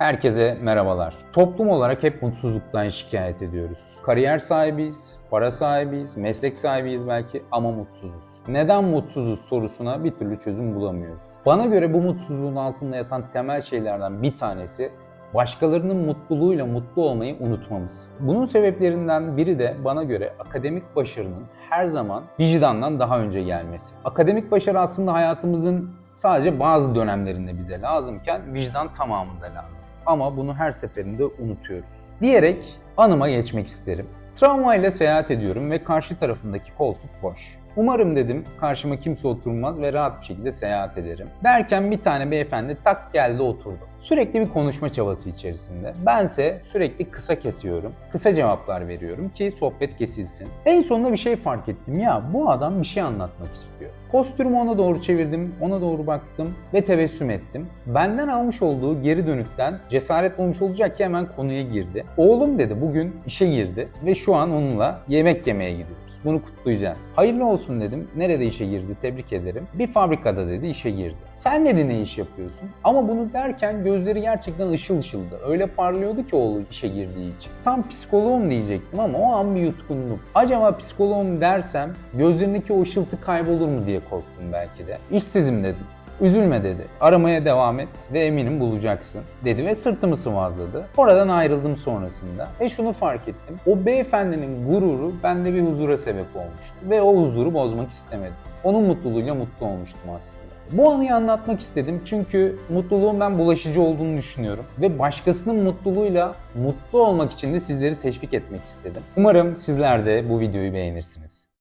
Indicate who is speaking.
Speaker 1: Herkese merhabalar. Toplum olarak hep mutsuzluktan şikayet ediyoruz. Kariyer sahibiyiz, para sahibiyiz, meslek sahibiyiz belki ama mutsuzuz. Neden mutsuzuz sorusuna bir türlü çözüm bulamıyoruz. Bana göre bu mutsuzluğun altında yatan temel şeylerden bir tanesi başkalarının mutluluğuyla mutlu olmayı unutmamız. Bunun sebeplerinden biri de bana göre akademik başarının her zaman vicdandan daha önce gelmesi. Akademik başarı aslında hayatımızın sadece bazı dönemlerinde bize lazımken vicdan tamamında lazım. Ama bunu her seferinde unutuyoruz. Diyerek anıma geçmek isterim. Tramvayla seyahat ediyorum ve karşı tarafındaki koltuk boş. Umarım dedim karşıma kimse oturmaz ve rahat bir şekilde seyahat ederim. Derken bir tane beyefendi tak geldi oturdu. Sürekli bir konuşma çabası içerisinde. Bense sürekli kısa kesiyorum. Kısa cevaplar veriyorum ki sohbet kesilsin. En sonunda bir şey fark ettim. Ya bu adam bir şey anlatmak istiyor. Kostümü ona doğru çevirdim, ona doğru baktım ve tebessüm ettim. Benden almış olduğu geri dönükten cesaret bulmuş olacak ki hemen konuya girdi. Oğlum dedi bugün işe girdi ve şu an onunla yemek yemeye gidiyoruz. Bunu kutlayacağız. Hayırlı olsun dedim. Nerede işe girdi? Tebrik ederim. Bir fabrikada dedi işe girdi. Sen dedi ne iş yapıyorsun? Ama bunu derken gözleri gerçekten ışıl ışıldı. Öyle parlıyordu ki oğlu işe girdiği için. Tam psikoloğum diyecektim ama o an bir yutkundum. Acaba psikoloğum dersem gözlerindeki o ışıltı kaybolur mu diye korktum belki de. İşsizim dedim. Üzülme dedi. Aramaya devam et ve eminim bulacaksın dedi ve sırtımı sıvazladı. Oradan ayrıldım sonrasında ve şunu fark ettim. O beyefendinin gururu bende bir huzura sebep olmuştu ve o huzuru bozmak istemedim. Onun mutluluğuyla mutlu olmuştum aslında. Bu anıyı anlatmak istedim çünkü mutluluğun ben bulaşıcı olduğunu düşünüyorum ve başkasının mutluluğuyla mutlu olmak için de sizleri teşvik etmek istedim. Umarım sizler de bu videoyu beğenirsiniz.